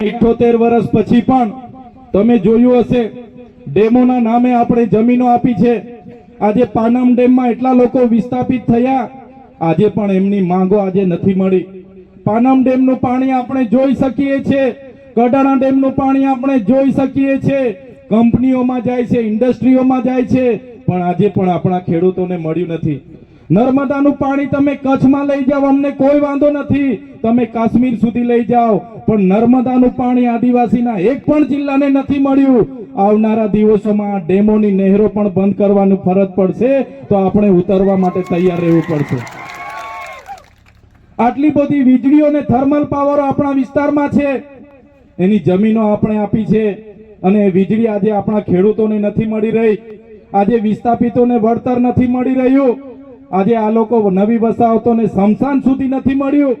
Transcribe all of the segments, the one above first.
ઇઠોતેર વર્ષ પછી પણ તમે જોયું હશે, ડેમોના નામે આપણે જમીનો આપી છે. આજે પાનમ ડેમમાં એટલા લોકો વિસ્થાપિત થયા, આજે પણ એમની માંગો આજે નથી મળી. પાનમ ડેમનું પાણી આપણે જોઈ શકીએ છીએ કડાણા ડેમનું પાણી આપણે જોઈ શકીએ છીએ કંપનીઓમાં જાય છે, ઇન્ડસ્ટ્રીઓમાં જાય છે, પણ આજે પણ આપણા ખેડૂતોને મળ્યું નથી. નર્મદાનું પાણી તમે કચ્છમાં લઈ જાઓ, અમને કોઈ વાંધો નથી. તમે કાશ્મીર સુધી લઈ જાઓ. પણ નર્મદાનું પાણી આદિવાસીના એક પણ જિલ્લાને નથી મળ્યું. આવનારા દિવસોમાં ડેમોની નહેરો પણ બંધ કરવાનું ફરજ પડશે. તો આપણે ઉતરવા માટે તૈયાર રહેવું પડશે. આટલી બધી વીજળીઓ અને થર્મલ પાવર આપણા વિસ્તારમાં છે. એની જમીનો આપણે આપી છે. અને વીજળી આજે આપણા ખેડૂતોને નથી મળી રહી. આજે વિસ્થાપિતોને વળતર નથી મળી રહ્યું. આજે આ લોકો નવી વસાહતોને સ્મશાન સુધી નથી મળ્યું.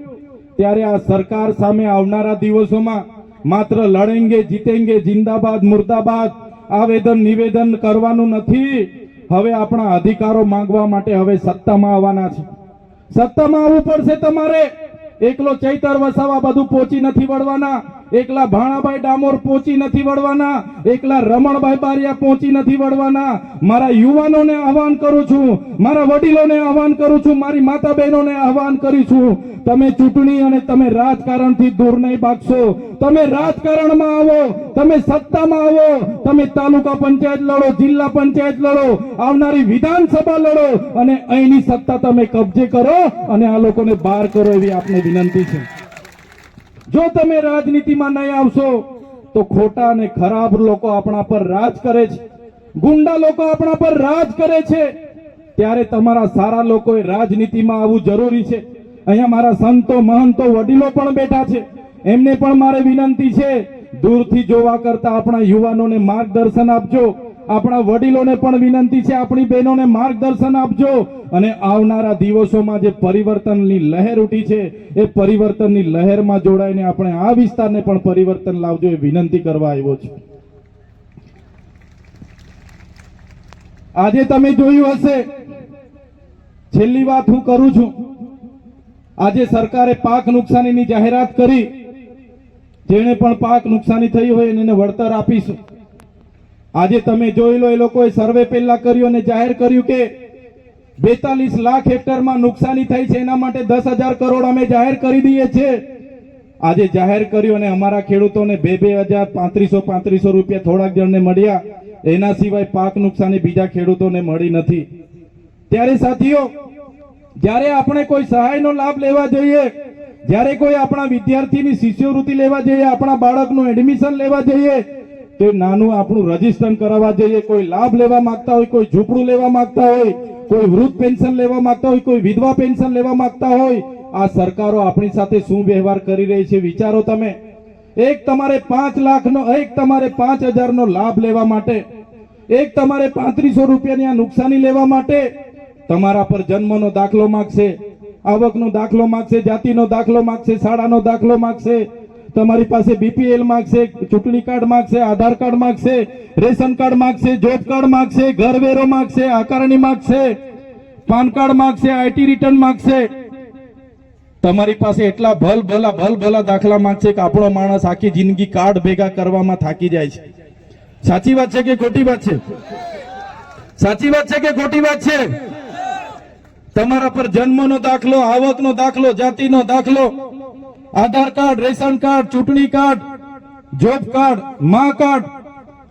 ત્યારે આ સરકાર સામે આવનારા દિવસોમાં માત્ર લડેંગે, જીતેંગે, જિંદાબાદ, મુર્દાબાદ આવેદન, નિવેદન કરવાનું નથી. હવે આપણા અધિકારો માંગવા માટે હવે સત્તામાં આવવાના છે. સત્તામાં આવવું પડશે તમારે. એકલો ચૈતર વસાવા બધું પહોંચી નથી વળવાના. એકલા ભાણાભાઈ ડામોર પહોંચી નથી વળવાના, એકલા રમણભાઈ બારિયા પહોંચી નથી વળવાના. મારા યુવાનોને આહવાન કરું છું, મારા વડીલોને આહવાન કરું છું, મારી માતા બહેનોને આહવાન કરું છું. તમે ચૂંટણી અને તમે રાજકારણથી દૂર નહીં ભાગશો. તમે રાજકારણમાં આવો, તમે સત્તામાં આવો. તમે તાલુકા પંચાયત લડો, જિલ્લા પંચાયત લડો, આવનારી વિધાનસભા લડો અને અહીંની સત્તા તમે કબજે કરો અને આ લોકોને બહાર કરો એવી આપને વિનંતી છે. જો તમે રાજનીતિમાં નહીં આવશો, તો ખોટા અને ખરાબ લોકો આપણા પર રાજ કરે છે. ગુંડા લોકો આપણા પર રાજ કરે છે. ત્યારે તમારા સારા લોકોએ રાજનીતિમાં આવવું જરૂરી છે. અહીંયા મારા સંતો, મહંતો, વડીલો પણ બેઠા છે. એમને પણ મારે વિનંતી છે, દૂરથી જોવા કરતા આપણા યુવાનોને માર્ગદર્શન આપજો. આપણા વડીલોને પણ વિનંતી છે, આપણી બહેનોને માર્ગદર્શન આપજો. અને આવનારા દિવસોમાં જે પરિવર્તનની લહેર ઉઠી છે, એ પરિવર્તનની લહેરમાં જોડાઈને આપણે આ વિસ્તારને પણ પરિવર્તન લાવજો એ વિનંતી કરવા આવ્યો છું. આજે તમે જોયું હશે, છેલ્લી વાત હું કરું છું. આજે સરકારે પાક નુકસાનીની જાહેરાત કરી. જેને પણ પાક નુકસાની થઈ હોય એને વળતર આપીશું. આજે તમે જોઈ લો, એ લોકોએ સર્વે પહેલા કર્યું અને જાહેર કર્યું કે બેતાલીસ લાખ હેક્ટરમાં નુકસાની થઈ છે, એના માટે દસ હજાર કરોડ અમે જાહેર કરી દઈએ છીએ. આજે જાહેર કર્યું અને અમારા ખેડૂતોને બે બે હજાર પાંત્રીસો પાંત્રીસો રૂપિયા થોડાક જણને મળ્યા. એના સિવાય પાક નુકસાની બીજા ખેડૂતોને મળી નથી. ત્યારે સાથીઓ, જ્યારે આપણે કોઈ સહાયનો લાભ લેવા જોઈએ, જ્યારે કોઈ આપણા વિદ્યાર્થીની શિષ્યવૃત્તિ લેવા જઈએ, આપણા બાળકનું એડમિશન લેવા જઈએ તો નાનું આપણું રજીસ્ટ્રેશન કરાવવા જઈએ, કોઈ લાભ લેવા માંગતા હોય, કોઈ ઝૂંપડું લેવા માંગતા હોય, કોઈ વૃદ્ધ પેન્શન લેવા માંગતા હોય, કોઈ વિધવા પેન્શન લેવા માંગતા હોય, આ સરકારો આપણી સાથે શું વ્યવહાર કરી રહી છે વિચારો તમે. એક તમારે પાંચ લાખનો, એક તમારે પાંચ હજારનો લાભ લેવા માટે, એક તમારે પાંત્રીસો રૂપિયાની આ નુકસાની લેવા માટે તમારા પર જન્મનો દાખલો માંગશે, આવકનો દાખલો માંગશે, જાતિનો દાખલો માંગશે, શાળાનો દાખલો માંગશે તમારી પાસે બીપીએલ માંગશે ચૂંટણી કાર્ડ માંગશે આધાર કાર્ડ માંગશે રેશન કાર્ડ માંગશે જોબ કાર્ડ માંગશે ઘરવેરો માંગશે આકારણી માંગશે પાન કાર્ડ માંગશે આઈટી રિટર્ન માંગશે તમારી પાસે એટલા ભલ ભલા ભલ ભલા દાખલા માંગશે કે આપણો માણસ આખી જિંદગી કાર્ડ ભેગા કરવામાં થાકી જાય છે. સાચી વાત છે કે ખોટી વાત છે? સાચી વાત છે કે ખોટી વાત છે? તમારા પર જન્મનો દાખલો, આવકનો દાખલો, જાતિનો દાખલો આધાર કાર્ડ, રેશન કાર્ડ, ચૂંટણી card, job card, Maa card.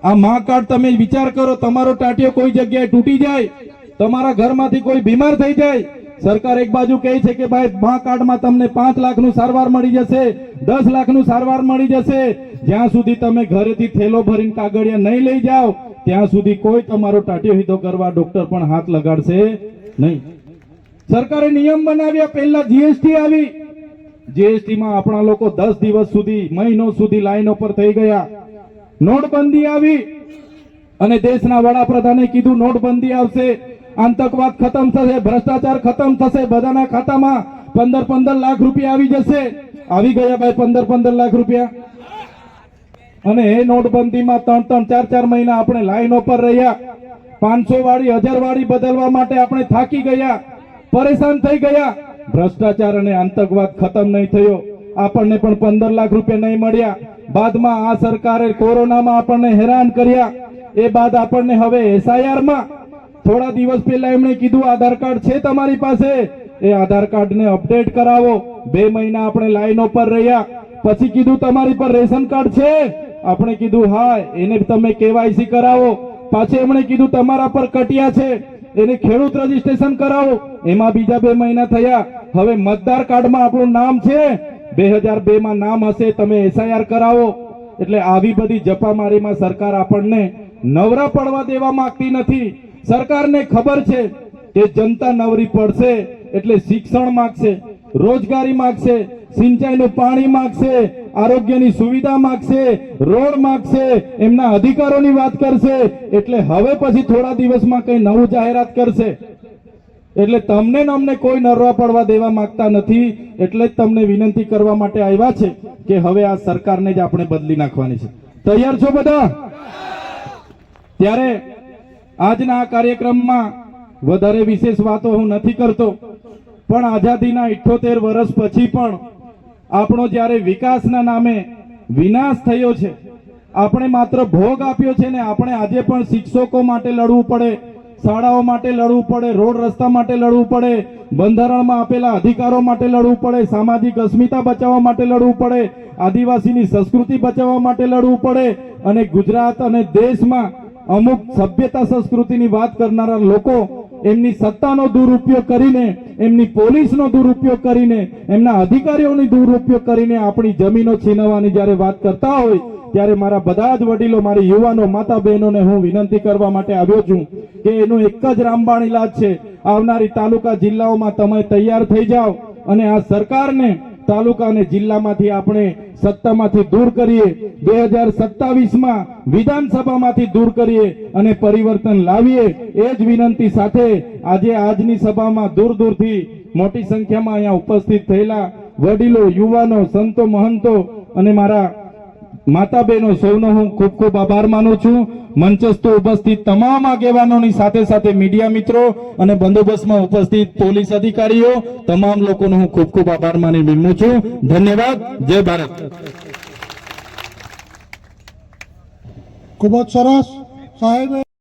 આ મા કાર્ડ તમે વિચાર કરો, તમારો ટાટિયો કોઈ જગ્યાએ તૂટી જાય, તમારા ઘરમાંથી કોઈ બીમાર થઈ જાય. સરકાર એક બાજુ કહે છે કે ભાઈ, મા કાર્ડમાં તમને પાંચ લાખનું સારવાર મળી જશે, દસ લાખનું સારવાર મળી જશે. જ્યાં સુધી તમે ઘરેથી થેલો ભરીને કાગળિયા નહીં લઈ જાઓ, ત્યાં સુધી કોઈ તમારો ટાટિયો હિતો કરવા ડોક્ટર પણ હાથ લગાડશે નહીં. સરકારે નિયમ બનાવ્યા, પહેલા જીએસટી આવી. જીએસટી માં આપણા લોકો દસ દિવસ સુધી, મહિનો સુધી લાઈનો પર થઈ ગયા. નોટબંધી આવી અને દેશના વડાપ્રધાને કીધું, નોટબંધી આવશે. આતંકવાદ ખતમ થશે, ભ્રષ્ટાચાર ખતમ થશે, બધાના ખાતામાં પંદર પંદર લાખ રૂપિયા આવી જશે. આવી ગયા ભાઈ પંદર પંદર લાખ રૂપિયા. અને એ નોટબંધીમાં ત્રણ ત્રણ ચાર ચાર મહિના આપણે લાઈનો પર રહ્યા. પાંચસો વાળી, હજાર વાળી બદલવા માટે આપણે થાકી ગયા. પરેશાન થઈ ગયા. ભ્રષ્ટાચાર અને આતંકવાદ ખતમ નહીં થયો. આપણને પણ પંદર લાખ રૂપિયા નહીં મળ્યા. બાદમાં આ સરકારે કોરોનામાં આપણને હેરાન કર્યા. એ બાદ આપણને હવે એસઆઈઆરમાં થોડા દિવસ પહેલા એમણે કીધું, આધાર કાર્ડ છે તમારી પાસે. એ આધાર કાર્ડને અપડેટ કરાવો. બે મહિના આપણે લાઈનો પર રહ્યા. પછી કીધું, તમારી પર રેશન કાર્ડ છે. આપણે કીધું, હા, એને તમે કેવાયસી કરાવો. પાછી એમણે કીધું, તમારા પર કટિયા છે. એને ખેડૂત રજીસ્ટ્રેશન કરાવો. એમાં બીજા બે મહિના થયા. હવે મતદાર કાર્ડમાં આપણું નામ છે. બે હજાર બે માં નામ હશે, તમે એસઆઈઆર કરાવો. એટલે આવી બધી જપામારીમાં સરકાર આપણને નવરા પડવા દેવા માંગતી નથી. સરકારને ખબર છે કે જનતા નવરી પડશે, એટલે શિક્ષણ માગશે, રોજગારી માંગશે સિંચાઈનું પાણી માગશે, આરોગ્યની સુવિધા માગશે, રોડ માગશે, એમના અધિકારોની વાત કરશે, એટલે હવે પછી થોડા દિવસમાં કઈ નવું જાહેરાત કરશે. એટલે તમને અમને કોઈ નરવા પડવા દેવા માંગતા નથી, એટલે જ તમને વિનંતી કરવા માટે આવ્યા છે કે હવે આ સરકારને જ આપણે બદલી નાખવાની છે. તૈયાર છો બધા? ત્યારે આજના આ કાર્યક્રમમાં વધારે વિશેષ વાતો હું નથી કરતો, પણ આઝાદીના ઇઠ્ઠોતેર વર્ષ પછી પણ આપણો જ્યારે વિકાસના નામે વિનાશ થયો છે, આપણે માત્ર ભોગ આપ્યો છે ને આપણે આજે પણ શિક્ષકો માટે લડવું પડે, શાળાઓ માટે લડવું પડે, રોડ રસ્તા માટે લડવું પડે, બંધારણમાં આપેલા અધિકારો માટે લડવું પડે, સામાજિક અસ્મિતા બચાવવા માટે લડવું પડે, આદિવાસીની સંસ્કૃતિ બચાવવા માટે લડવું પડે અને ગુજરાત અને દેશમાં અમુક સભ્યતા સંસ્કૃતિની વાત કરનારા લોકો એમની સત્તાનો દુરુપયોગ કરીને, એમની પોલીસનો દુરુપયોગ કરીને, એમના અધિકારીઓની દુરુપયોગ કરીને આપણી જમીનો છીનવવાની જ્યારે વાત કરતા હોય, ત્યારે મારા બધા જ વડીલો, મારી યુવાનો માતા બહેનોને હું વિનંતી કરવા માટે આવ્યો છું કે એનું એક જ રામબાણ ઇલાજ છે. આવનારી તાલુકા જિલ્લાઓમાં તમે તૈયાર થઈ જાઓ અને આ સરકારને તાલુકા અને જિલ્લામાંથી આપણે સત્તામાંથી દૂર કરીએ. બે હજાર સત્તાવીસમાં વિધાનસભામાંથી દૂર કરીએ અને પરિવર્તન લાવીએ. એ જ વિનંતી સાથે આજે આજની સભામાં દૂર દૂરથી મોટી સંખ્યામાં અહીંયા ઉપસ્થિત થયેલા વડીલો, યુવાનો, સંતો, મહંતો અને મારા માતા બહેનો સૌનો હું ખૂબ ખૂબ આભાર માનું છું. મંચસ્થ ઉપસ્થિત તમામ આગેવાનોની સાથે સાથે મીડિયા મિત્રો અને બંદોબસ્તમાં ઉપસ્થિત પોલીસ અધિકારીઓ, તમામ લોકોનો હું ખૂબ ખૂબ આભાર માની વિનમું છું. ધન્યવાદ. જય ભારત. ખૂબ જ સરસ. સાહેબે